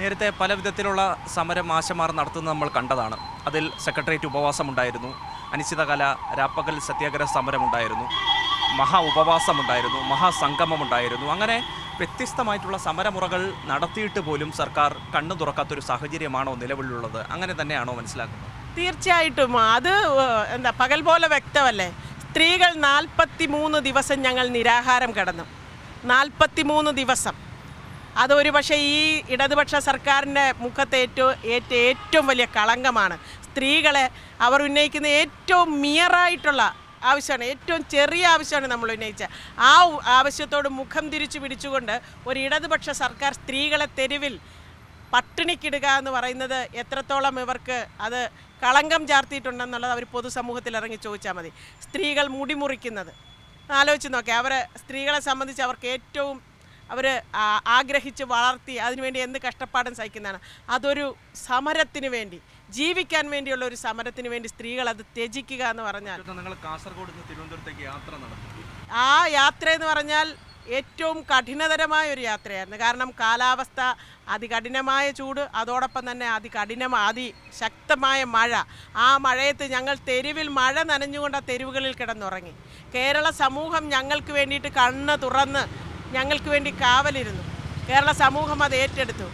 നേരത്തെ പല വിധത്തിലുള്ള സമരം ആശമാർ നടത്തുന്നത് നമ്മൾ കണ്ടതാണ്. അതിൽ സെക്രട്ടേറിയറ്റ് ഉപവാസമുണ്ടായിരുന്നു. അനിശ്ചിതകാല രാപ്പകൽ സത്യാഗ്രഹ സമരമുണ്ടായിരുന്നു. മഹാ ഉപവാസമുണ്ടായിരുന്നു. മഹാസംഗമമുണ്ടായിരുന്നു അങ്ങനെ വ്യത്യസ്തമായിട്ടുള്ള സമരമുറകൾ നടത്തിയിട്ട് പോലും സർക്കാർ കണ്ണു തുറക്കാത്തൊരു സാഹചര്യമാണോ നിലവിലുള്ളത്? അങ്ങനെ തന്നെയാണോ മനസ്സിലാക്കുന്നത്? തീർച്ചയായിട്ടും. അത് എന്താ പകൽ പോലെ വ്യക്തമല്ലേ? സ്ത്രീകൾ നാൽപ്പത്തി മൂന്ന് ദിവസം ഞങ്ങൾ നിരാഹാരം കിടന്നു. നാൽപ്പത്തി മൂന്ന് ദിവസം. അതൊരു പക്ഷേ ഈ ഇടതുപക്ഷ സർക്കാരിന്റെ മുഖത്ത് ഏറ്റവും ഏറ്റ ഏറ്റവും വലിയ കളങ്കമാണ്. സ്ത്രീകളെ അവർ ഉന്നയിക്കുന്ന ഏറ്റവും മിയറായിട്ടുള്ള ആവശ്യമാണ്. ഏറ്റവും ചെറിയ ആവശ്യമാണ് നമ്മൾ ഉന്നയിച്ച ആ ആവശ്യത്തോട് മുഖം തിരിച്ചു പിടിച്ചുകൊണ്ട് ഒരു ഇടതുപക്ഷ സർക്കാർ സ്ത്രീകളെ തെരുവിൽ പട്ടിണിക്കിടുക എന്ന് പറയുന്നത് എത്രത്തോളം ഇവർക്ക് അത് കളങ്കം ചാർത്തിയിട്ടുണ്ടെന്നുള്ളത് അവർ പൊതുസമൂഹത്തിൽ ഇറങ്ങി ചോദിച്ചാൽ മതി. സ്ത്രീകൾ മുടിമുറിക്കുന്നത് ആലോചിച്ച് നോക്കി അവർ സ്ത്രീകളെ സംബന്ധിച്ച് അവർക്ക് ഏറ്റവും അവർ ആഗ്രഹിച്ച് വളർത്തി അതിനുവേണ്ടി എന്ത് കഷ്ടപ്പാടും സഹിക്കുന്നതാണ്. അതൊരു സമരത്തിന് വേണ്ടി ജീവിക്കാൻ വേണ്ടിയുള്ള ഒരു സമരത്തിന് വേണ്ടി സ്ത്രീകൾ അത് ത്യജിക്കുക എന്ന് പറഞ്ഞാൽ നിങ്ങൾ കാസർഗോഡ് നിന്ന് തിരുവനന്തപുരത്തേക്ക് യാത്ര നടത്തി ആ യാത്ര എന്ന് പറഞ്ഞാൽ ഏറ്റവും കഠിനതരമായ ഒരു യാത്രയായിരുന്നു. കാരണം കാലാവസ്ഥ അതികഠിനമായ ചൂട് അതോടൊപ്പം തന്നെ അതികഠിനമായ അതിശക്തമായ മഴ. ആ മഴയത്ത് ഞങ്ങൾ തെരുവിൽ മഴ നനഞ്ഞുകൊണ്ട് ആ തെരുവുകളിൽ കിടന്നുറങ്ങി. കേരള സമൂഹം ഞങ്ങൾക്ക് വേണ്ടിയിട്ട് കണ്ണ് തുറന്ന് ഞങ്ങൾക്ക് വേണ്ടി കാവലിരുന്നു. കേരള സമൂഹം അത് ഏറ്റെടുത്തു.